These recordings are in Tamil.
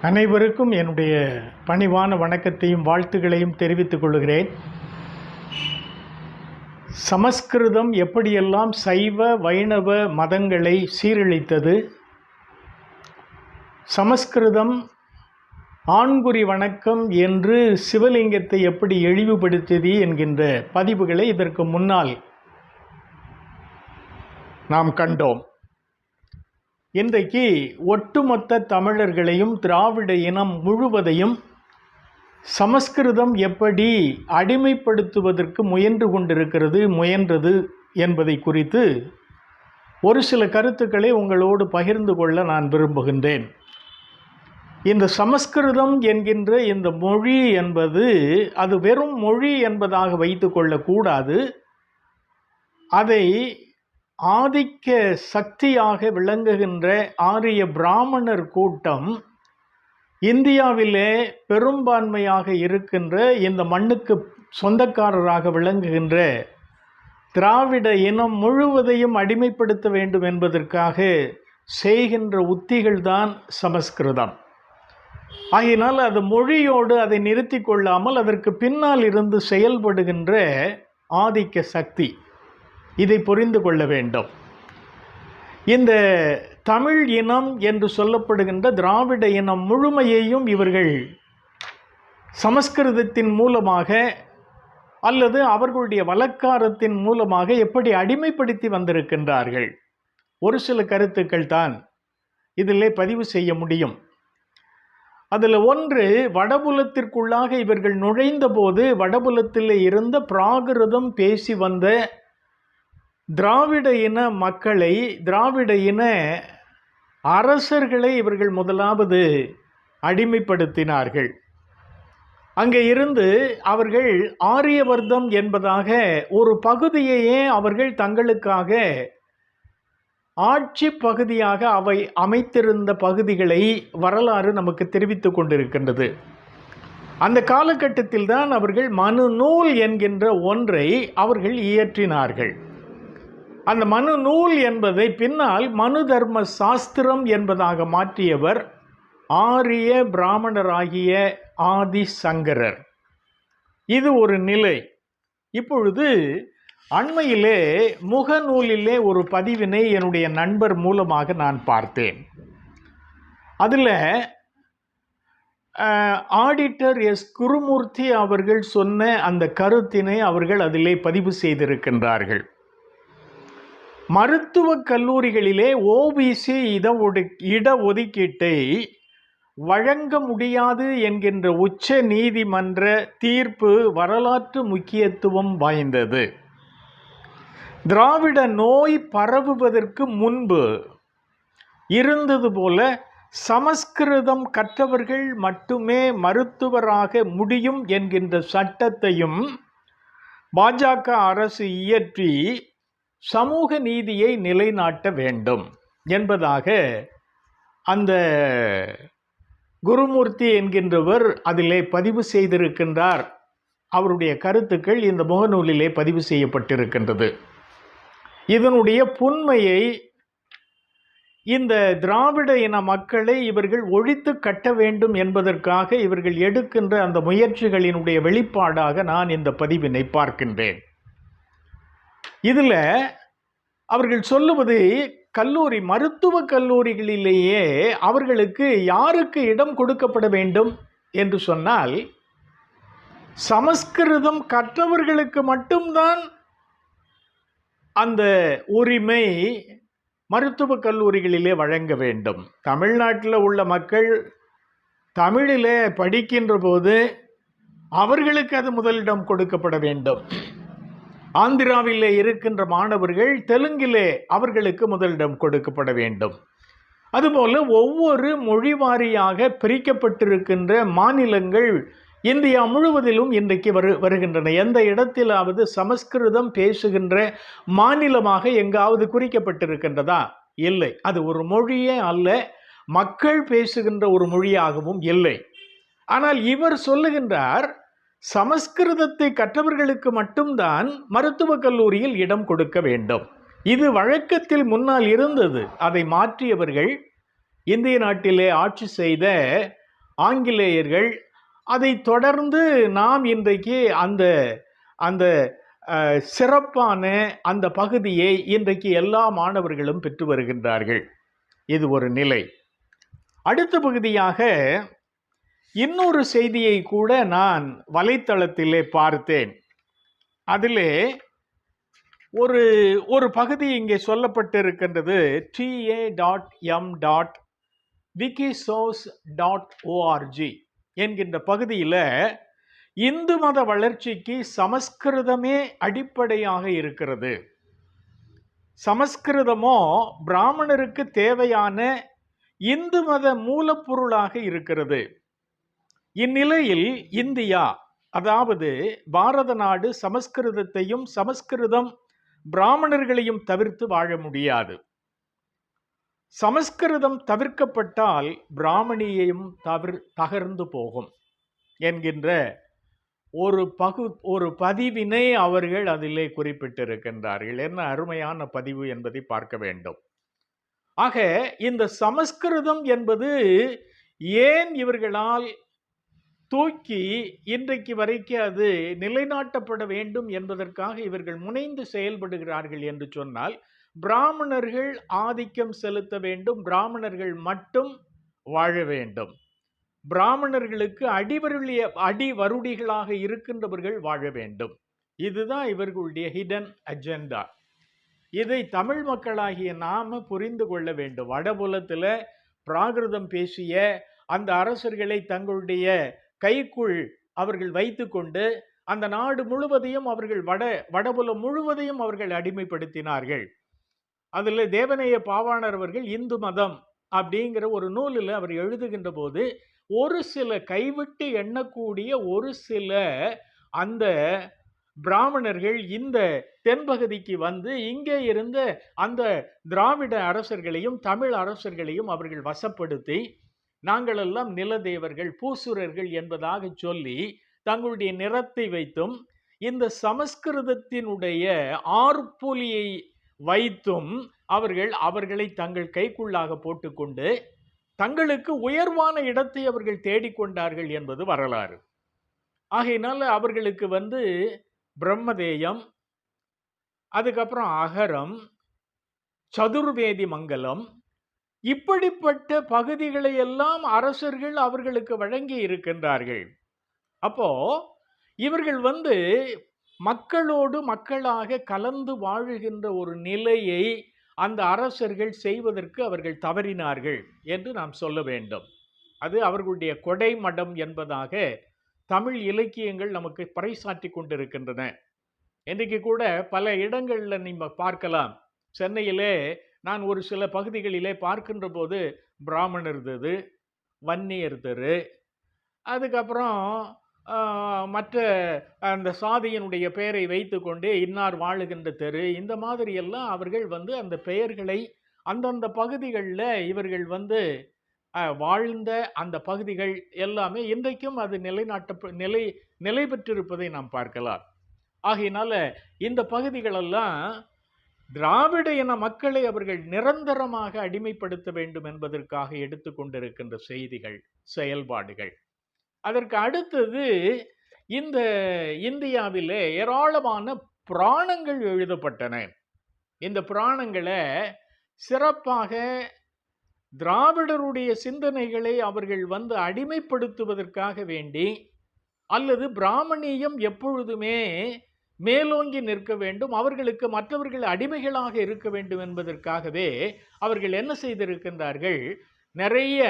அனைவருக்கும் என்னுடைய பணிவான வணக்கத்தையும் வாழ்த்துக்களையும் தெரிவித்துக் கொள்கிறேன். சமஸ்கிருதம் எப்படியெல்லாம் சைவ வைணவ மதங்களை சீரழித்தது? சமஸ்கிருதம் ஆண்குறி வணக்கம் என்று சிவலிங்கத்தை எப்படி இழிவுபடுத்தியது என்கின்ற பதிவுகளை இதற்கு முன்னால் நாம் கண்டோம். இன்றைக்கு ஒட்டுமொத்த தமிழர்களையும் திராவிட இனம் முழுவதையும் சமஸ்கிருதம் எப்படி அடிமைப்படுத்துவதற்கு முயன்று கொண்டிருக்கிறது முயன்றது என்பதை குறித்து ஒரு சில கருத்துக்களை உங்களோடு பகிர்ந்து கொள்ள நான் விரும்புகின்றேன். இந்த சமஸ்கிருதம் என்கின்ற இந்த மொழி என்பது அது வெறும் மொழி என்பதாக வைத்து கொள்ளக்கூடாது. அதை ஆதிக்க சக்தியாக விளங்குகின்ற ஆரிய பிராமணர் கூட்டம் இந்தியாவிலே பெரும்பான்மையாக இருக்கின்ற இந்த மண்ணுக்கு சொந்தக்காரராக விளங்குகின்ற திராவிட இனம் முழுவதையும் அடிமைப்படுத்த வேண்டும் என்பதற்காக செய்கின்ற உத்திகள்தான் சமஸ்கிருதம். ஆகையினால் அது மொழியோடு அதை நிறுத்தி கொள்ளாமல் அதற்கு பின்னால் இருந்து செயல்படுகின்ற ஆதிக்க சக்தி. இதை புரிந்து கொள்ள வேண்டும். இந்த தமிழ் இனம் என்று சொல்லப்படுகின்ற திராவிட இனம் முழுமையையும் இவர்கள் சமஸ்கிருதத்தின் மூலமாக அல்லது அவர்களுடைய வழக்காரத்தின் மூலமாக எப்படி அடிமைப்படுத்தி வந்திருக்கின்றார்கள்? ஒரு சில கருத்துக்கள் தான் இதில் பதிவு செய்ய முடியும். அதில் ஒன்று வடபுலத்திற்குள்ளாக இவர்கள் நுழைந்த போது வடபுலத்தில் இருந்த பிராகிருதம் பேசி வந்த திராவிட இன மக்களை திராவிட இன அரசர்களை இவர்கள் முதலாவது அடிமைப்படுத்தினார்கள். அங்கே இருந்து அவர்கள் ஆரியவர்தம் என்பதாக ஒரு பகுதியையே அவர்கள் தங்களுக்காக ஆட்சி பகுதியாக அவை அமைத்திருந்த பகுதிகளை வரலாறு நமக்கு தெரிவித்து கொண்டிருக்கின்றது. அந்த காலகட்டத்தில் தான் அவர்கள் மனு நூல் என்கின்ற ஒன்றை அவர்கள் இயற்றினார்கள். அந்த மனு நூல் என்பதை பின்னால் மனு தர்ம சாஸ்திரம் என்பதாக மாற்றியவர் ஆரிய பிராமணராகிய ஆதி சங்கரர் இது ஒரு நிலை. இப்பொழுது அண்மையிலே முகநூலிலே ஒரு பதிவினை என்னுடைய நண்பர் மூலமாக நான் பார்த்தேன். அதில் ஆடிட்டர் எஸ். குருமூர்த்தி அவர்கள் சொன்ன அந்த கருத்தினை அவர்கள் அதிலே பதிவு செய்திருக்கின்றார்கள். மருத்துவக் கல்லூரிகளிலே ஓபிசி இட ஒடு இட ஒதுக்கீட்டை வழங்க முடியாது என்கின்ற உச்ச நீதிமன்ற தீர்ப்பு வரலாற்று முக்கியத்துவம் வாய்ந்தது. திராவிட நோய் பரவுவதற்கு முன்பு இருந்தது போல சமஸ்கிருதம் கற்றவர்கள் மட்டுமே மருத்துவராக முடியும் என்கின்ற சட்டத்தையும் பாஜக அரசு இயற்றி சமூக நீதியை நிலைநாட்ட வேண்டும் என்பதாக அந்த குருமூர்த்தி என்கின்றவர் அதிலே பதிவு செய்திருக்கின்றார். அவருடைய கருத்துக்கள் இந்த முகநூலிலே பதிவு செய்யப்பட்டிருக்கின்றது. இதனுடைய புண்மையை இந்த திராவிட இன மக்களை இவர்கள் ஒழித்து கட்ட வேண்டும் என்பதற்காக இவர்கள் எடுக்கின்ற அந்த முயற்சிகளினுடைய வெளிப்பாடாக நான் இந்த பதிவினை பார்க்கின்றேன். இதில் அவர்கள் சொல்லுவது கல்லூரி மருத்துவக் கல்லூரிகளிலேயே அவர்களுக்கு யாருக்கு இடம் கொடுக்கப்பட வேண்டும் என்று சொன்னால் சமஸ்கிருதம் கற்றவர்களுக்கு மட்டும்தான் அந்த உரிமை மருத்துவக் கல்லூரிகளிலே வழங்க வேண்டும். தமிழ்நாட்டில் உள்ள மக்கள் தமிழிலே படிக்கின்ற போது அவர்களுக்கு அது முதலிடம் கொடுக்கப்பட வேண்டும். ஆந்திராவிலே இருக்கின்ற மாணவர்கள் தெலுங்கிலே அவர்களுக்கு முதலிடம் கொடுக்கப்பட வேண்டும். அதுபோல ஒவ்வொரு மொழி வாரியாக பிரிக்கப்பட்டிருக்கின்ற மாநிலங்கள் இந்தியா முழுவதிலும் இன்றைக்கு வரு வருகின்றன. எந்த இடத்திலாவது சமஸ்கிருதம் பேசுகின்ற மாநிலமாக எங்காவது குறிக்கப்பட்டிருக்கின்றதா? இல்லை. அது ஒரு மொழியே அல்ல மக்கள் பேசுகின்ற ஒரு மொழியாகவும் இல்லை. ஆனால் இவர் சொல்லுகின்றார் சமஸ்கிருதத்தை கற்றவர்களுக்கு மட்டும்தான் மருத்துவக் கல்லூரியில் இடம் கொடுக்க வேண்டும். இது வழக்கத்தில் முன்னால் இருந்தது. அதை மாற்றியவர்கள் இந்திய நாட்டிலே ஆட்சி செய்த ஆங்கிலேயர்கள் அதை தொடர்ந்து நாம் இன்றைக்கு அந்த அந்த சிறப்பான அந்த பகுதியை இன்றைக்கு எல்லா மாணவர்களும் பெற்று வருகின்றார்கள். இது ஒரு நிலை. அடுத்த பகுதியாக இன்னொரு செய்தியை கூட நான் வலைத்தளத்திலே பார்த்தேன். அதிலே ஒரு ஒரு பகுதி இங்கே சொல்லப்பட்டிருக்கின்றது TA dot M dot wikisource dot ORG என்கின்ற பகுதியில் இந்து மத வளர்ச்சிக்கு சமஸ்கிருதமே அடிப்படையாக இருக்கிறது. சமஸ்கிருதமோ பிராமணருக்கு தேவையான இந்து மத மூலப்பொருளாக இருக்கிறது. இந்நிலையில் இந்தியா அதாவது பாரத நாடு சமஸ்கிருதத்தையும் சமஸ்கிருதம் பிராமணர்களையும் தவிர்த்து வாழ முடியாது. சமஸ்கிருதம் தவிர்க்கப்பட்டால் பிராமணியையும் தவிர் தகர்ந்து போகும் என்கின்ற ஒரு பகு ஒரு பதிவினை அவர்கள் அதிலே குறிப்பிட்டிருக்கின்றார்கள். என்ன அருமையான பதிவு என்பதை பார்க்க வேண்டும். ஆக இந்த சமஸ்கிருதம் என்பது ஏன் இவர்களால் தூக்கி இன்றைக்கு வரைக்கும் அது நிலைநாட்டப்பட வேண்டும் என்பதற்காக இவர்கள் முனைந்து செயல்படுகிறார்கள் என்று சொன்னால் பிராமணர்கள் ஆதிக்கம் செலுத்த வேண்டும் பிராமணர்கள் மட்டும் வாழ வேண்டும். பிராமணர்களுக்கு அடிவருளிய அடிவருடிகளாக இருக்கின்றவர்கள் வாழ வேண்டும். இதுதான் இவர்களுடைய ஹிடன் அஜெண்டா இதை தமிழ் மக்களாகிய நாம புரிந்து கொள்ள வேண்டும். வடபுலத்தில் பிராகிருதம் பேசிய அந்த அரசர்களை தங்களுடைய கைக்குள் அவர்கள் வைத்துக்கொண்டு அந்த நாடு முழுவதையும் அவர்கள் வட வடபுலம் முழுவதையும் அவர்கள் அடிமைப்படுத்தினார்கள். அதில் தேவநேய பாவாணர் அவர்கள் இந்து மதம் அப்படிங்கிற ஒரு நூலில் அவர் எழுதுகின்ற போது ஒரு சில கைவிட்டு எண்ணக்கூடிய ஒரு சில அந்த பிராமணர்கள் இந்த தென்பகுதிக்கு வந்து இங்கே இருந்த அந்த திராவிட அரசர்களையும் தமிழ் அரசர்களையும் அவர்கள் வசப்படுத்தி நாங்களெல்லாம் நிலதேவர்கள் பூசுரர்கள் என்பதாக சொல்லி தங்களுடைய நிறத்தை வைத்தும் இந்த சமஸ்கிருதத்தினுடைய ஆர்ப்புலியை வைத்தும் அவர்கள் அவர்களை தங்கள் கைக்குள்ளாக போட்டுக்கொண்டு தங்களுக்கு உயர்வான இடத்தை அவர்கள் தேடிக்கொண்டார்கள் என்பது வரலாறு. ஆகையினால அவர்களுக்கு வந்து பிரம்மதேயம் அதுக்கப்புறம் அகரம் சதுர்வேதி மங்கலம் இப்படிப்பட்ட பகுதிகளை எல்லாம் அரசர்கள் அவர்களுக்கு வழங்கி இருக்கின்றார்கள். அப்போ இவர்கள் வந்து மக்களோடு மக்களாக கலந்து வாழுகின்ற ஒரு நிலையை அந்த அரசர்கள் செய்வதற்கு அவர்கள் தவறினார்கள் என்று நாம் சொல்ல வேண்டும். அது அவர்களுடைய கொடை மடம் என்பதாக தமிழ் இலக்கியங்கள் நமக்கு பறைசாற்றி கொண்டிருக்கின்றன. இன்றைக்கு கூட பல இடங்களில் நீங்கள் பார்க்கலாம். சென்னையிலே நான் ஒரு சில பகுதிகளிலே பார்க்கின்ற போது பிராமணர் தெரு வன்னியர் தெரு. அதுக்கப்புறம் மற்ற அந்த சாதியினுடைய பெயரை வைத்துக்கொண்டு இன்னார் வாழுகின்ற தெரு இந்த மாதிரி எல்லாம் அவர்கள் வந்து அந்த பெயர்களை அந்தந்த பகுதிகளில் இவர்கள் வந்து வாழ்ந்த அந்த பகுதிகள் எல்லாமே இன்றைக்கும் அது நிலைநாட்ட நிலை நிலை பெற்றிருப்பதை நாம் பார்க்கலாம். ஆகையினால இந்த பகுதிகளெல்லாம் திராவிட இன மக்களை அவர்கள் நிரந்தரமாக அடிமைப்படுத்த வேண்டும் என்பதற்காக எடுத்துக்கொண்டிருக்கின்ற செய்திகள் செயல்பாடுகள். அதற்கு அடுத்தது இந்த இந்தியாவிலே ஏராளமான புராணங்கள் எழுதப்பட்டன. இந்த புராணங்களை சிறப்பாக திராவிடருடைய சிந்தனைகளை அவர்கள் வந்து அடிமைப்படுத்துவதற்காக வேண்டி அல்லது பிராமணியம் எப்பொழுதுமே மேலோங்கி நிற்க வேண்டும் அவர்களுக்கு மற்றவர்கள் அடிமைகளாக இருக்க வேண்டும் என்பதற்காகவே அவர்கள் என்ன செய்திருக்கின்றார்கள்? நிறைய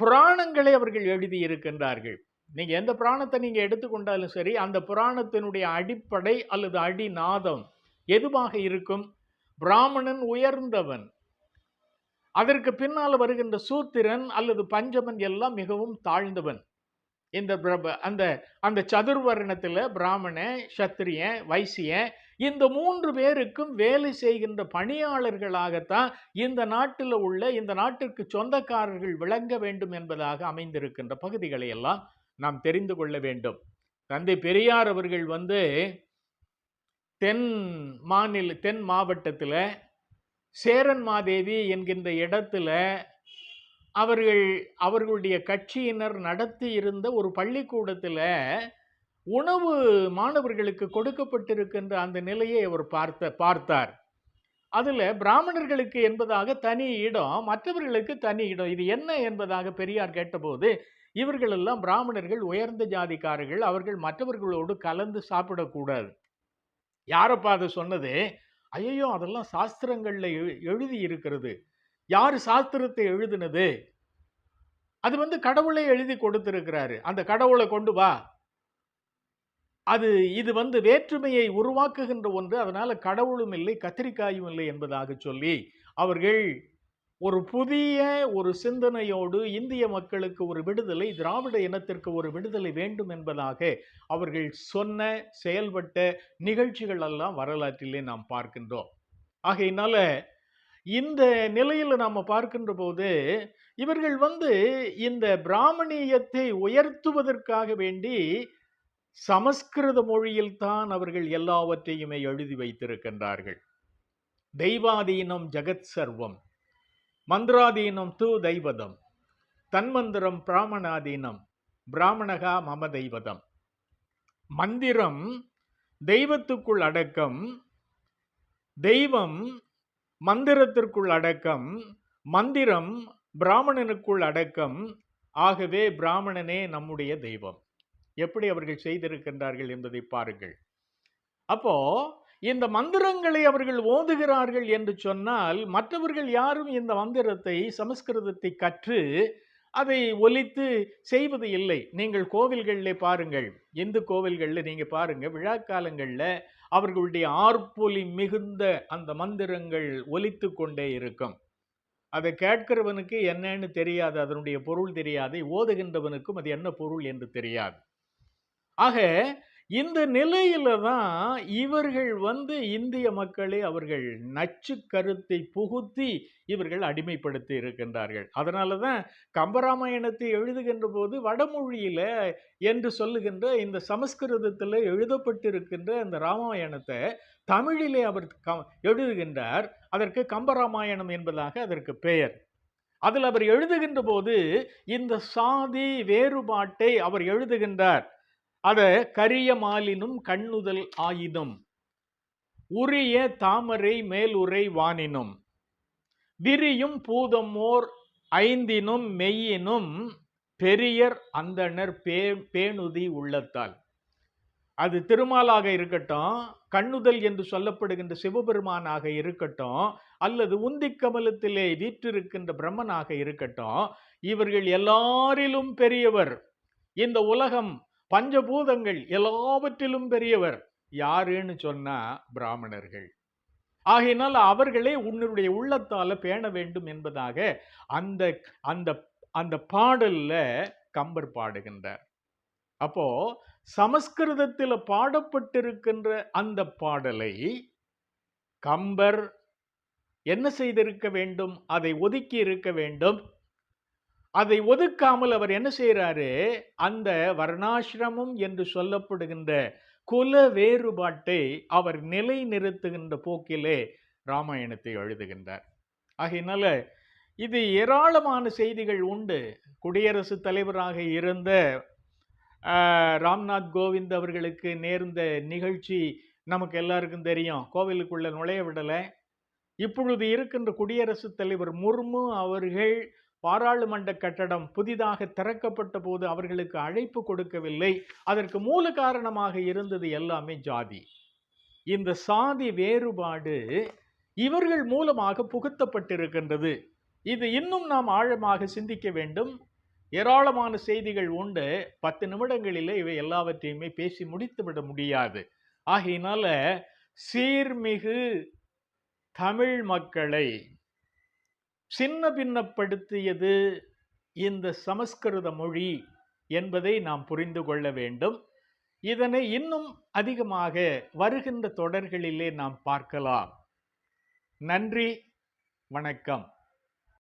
புராணங்களை அவர்கள் எழுதியிருக்கின்றார்கள். நீங்கள் எந்த புராணத்தை நீங்கள் எடுத்துக்கொண்டாலும் சரி அந்த புராணத்தினுடைய அடிப்படை அல்லது அடிநாதம் எதுவாக இருக்கும்? பிராமணன் உயர்ந்தவன். அதற்கு பின்னால் வருகின்ற சூத்திரன் அல்லது பஞ்சமன் எல்லாம் மிகவும் தாழ்ந்தவன். இந்த பிரப- அந்த அந்த சதுர்வர்ணத்தில் பிராமண சத்திரிய வைசிய இந்த மூன்று பேருக்கும் வேலை செய்கின்ற பணியாளர்களாகத்தான் இந்த நாட்டில் உள்ள இந்த நாட்டிற்கு சொந்தக்காரர்கள் விளங்க வேண்டும் என்பதாக அமைந்திருக்கின்ற பகுதிகளை எல்லாம் நாம் தெரிந்து கொள்ள வேண்டும். தந்தை பெரியார் அவர்கள் வந்து தென் மாநில தென் மாவட்டத்தில் சேரன் மாதேவி என்கின்ற இடத்துல அவர்கள் அவர்களுடைய கட்சியினர் நடத்தி இருந்த ஒரு பள்ளிக்கூடத்தில் உணவு மாணவர்களுக்கு கொடுக்கப்பட்டிருக்கின்ற அந்த நிலையை அவர் பார்த்த பார்த்தார். அதில் பிராமணர்களுக்கு என்பதாக தனி இடம் மற்றவர்களுக்கு தனி இடம் இது என்ன என்பதாக பெரியார் கேட்டபோது இவர்கள் எல்லாம் பிராமணர்கள் உயர்ந்த ஜாதிக்காரர்கள் அவர்கள் மற்றவர்களோடு கலந்து சாப்பிடக்கூடாது. யாரப்பா அதை சொன்னது? ஐயோ அதெல்லாம் சாஸ்திரங்களில் எழு- எழுதி இருக்கிறது யார் சாஸ்திரத்தை எழுதினது? அது வந்து கடவுளே எழுதி கொடுத்திருக்கிறாரு. அந்த கடவுளை கொண்டு வா. அது இது வந்து வேற்றுமையை உருவாக்குகின்ற ஒன்று. அதனால் கடவுளும் இல்லை கத்திரிக்காயும் இல்லை என்பதாக சொல்லி அவர்கள் ஒரு புதிய ஒரு சிந்தனையோடு இந்திய மக்களுக்கு ஒரு விடுதலை திராவிட இனத்திற்கு ஒரு விடுதலை வேண்டும் என்பதாக அவர்கள் சொன்ன செயல்பட்ட நிகழ்ச்சிகள் எல்லாம் வரலாற்றிலே நாம் பார்க்கின்றோம். ஆகையினால இந்த நிலையில் நாம் பார்க்கின்ற போது இவர்கள் வந்து இந்த பிராமணியத்தை உயர்த்துவதற்காக வேண்டி சமஸ்கிருத மொழியில் தான் அவர்கள் எல்லாவற்றையுமே எழுதி வைத்திருக்கின்றார்கள். தெய்வாதீனம் ஜெகத் சர்வம் மந்திராதீனம் து தெய்வதம் தன்மந்திரம் பிராமணாதீனம் பிராமணகா மம தெய்வதம். மந்திரம் தெய்வத்துக்குள் அடக்கம் தெய்வம் மந்திரத்திற்குள் அடக்கம் மந்திரம் பிராமணனுக்குள் அடக்கம். ஆகவே பிராமணனே நம்முடைய தெய்வம். எப்படி அவர்கள் செய்திருக்கின்றார்கள் என்பதை பாருங்கள். அப்போ இந்த மந்திரங்களை அவர்கள் ஓதுகிறார்கள் என்று சொன்னால் மற்றவர்கள் யாரும் இந்த மந்திரத்தை சமஸ்கிருதத்தை கற்று அதை ஒலித்து செய்வது இல்லை. நீங்கள் கோவில்களில் பாருங்கள். இந்து கோவில்களில் நீங்கள் பாருங்கள் விழாக்காலங்களில் அவர்களுடைய ஆர்ப்பொலி மிகுந்த அந்த மந்திரங்கள் ஒலித்து கொண்டே இருக்கும். அதை கேட்கிறவனுக்கு என்னன்னு தெரியாது அதனுடைய பொருள் தெரியாது ஓதுகின்றவனுக்கும் அது என்ன பொருள் என்று தெரியாது. ஆக இந்த நிலையில தான் இவர்கள் வந்து இந்திய மக்களை அவர்கள் நச்சு கருத்தை புகுத்தி இவர்கள் அடிமைப்படுத்தி இருக்கின்றார்கள். அதனால தான் கம்பராமாயணத்தை எழுதுகின்ற போது வடமொழியில என்று சொல்லுகின்ற இந்த சமஸ்கிருதத்தில் எழுதப்பட்டிருக்கின்ற இந்த ராமாயணத்தை தமிழிலே அவர் க- எழுதுகின்றார். அதற்கு கம்பராமாயணம் என்பதாக அதற்கு பெயர். அதில் அவர் எழுதுகின்ற போது இந்த சாதி வேறுபாட்டை அவர் எழுதுகின்றார். அதை கரிய மாலினும் கண்ணுதல் ஆயினும் உரிய தாமரை மேலுரை வானினும் விரியும் பூதமோர் ஐந்தினும் மெய்யினும் பெரியர் அந்தணர் பே பேணுதி உள்ளத்தால். அது திருமாலாக இருக்கட்டும் கண்ணுதல் என்று சொல்லப்படுகின்ற சிவபெருமானாக இருக்கட்டும் அல்லது உந்திக் கமலத்திலே வீற்றிருக்கின்ற பிரம்மனாக இருக்கட்டும் இவர்கள் எல்லாரிலும் பெரியவர். இந்த உலகம் பஞ்சபூதங்கள் எல்லாவற்றிலும் பெரியவர். யாருன்னு சொன்னா பிராமணர்கள். ஆகையினால் அவர்களே உன்னுடைய உள்ளத்தால பேண வேண்டும் என்பதாக அந்த அந்த அந்த பாடல்ல கம்பர் பாடுகின்றார். அப்போ சமஸ்கிருதத்தில் பாடப்பட்டிருக்கின்ற அந்த பாடலை கம்பர் என்ன செய்திருக்க வேண்டும்? அதை ஒதுக்கி இருக்க வேண்டும்? அதை ஒதுக்காமல் அவர் என்ன செய்கிறாரு அந்த வர்ணாசிரமம் என்று சொல்லப்படுகின்ற குல வேறுபாட்டை அவர் நிலை நிறுத்துகின்ற போக்கிலே ராமாயணத்தை எழுதுகின்றார். ஆகையினால இது ஏராளமான செய்திகள் உண்டு. குடியரசுத் தலைவராக இருந்த ராம்நாத் கோவிந்த் அவர்களுக்கு நேர்ந்த நிகழ்ச்சி நமக்கு எல்லாருக்கும் தெரியும். கோவிலுக்குள்ளே நுழைய விடலை. இப்பொழுது இருக்கின்ற குடியரசுத் தலைவர் முர்மு அவர்கள் பாராளுமன்ற கட்டடம் புதிதாக திறக்கப்பட்ட போது அவர்களுக்கு அழைப்பு கொடுக்கவில்லை. அதற்கு மூல காரணமாக இருந்தது எல்லாமே ஜாதி. இந்த சாதி வேறுபாடு இவர்கள் மூலமாக புகுத்தப்பட்டிருக்கின்றது. இது இன்னும் நாம் ஆழமாக சிந்திக்க வேண்டும். ஏராளமான செய்திகள் உண்டு. பத்து நிமிடங்களிலே இவை எல்லாவற்றையுமே பேசி முடித்துவிட முடியாது. ஆகையினால சீர்மிகு தமிழ் மக்களை சின்ன பின்னப்படுத்தியது இந்த சமஸ்கிருத மொழி என்பதை நாம் புரிந்து கொள்ள வேண்டும். இதனை இன்னும் அதிகமாக வருகின்ற தொடர்களிலே நாம் பார்க்கலாம். நன்றி வணக்கம்.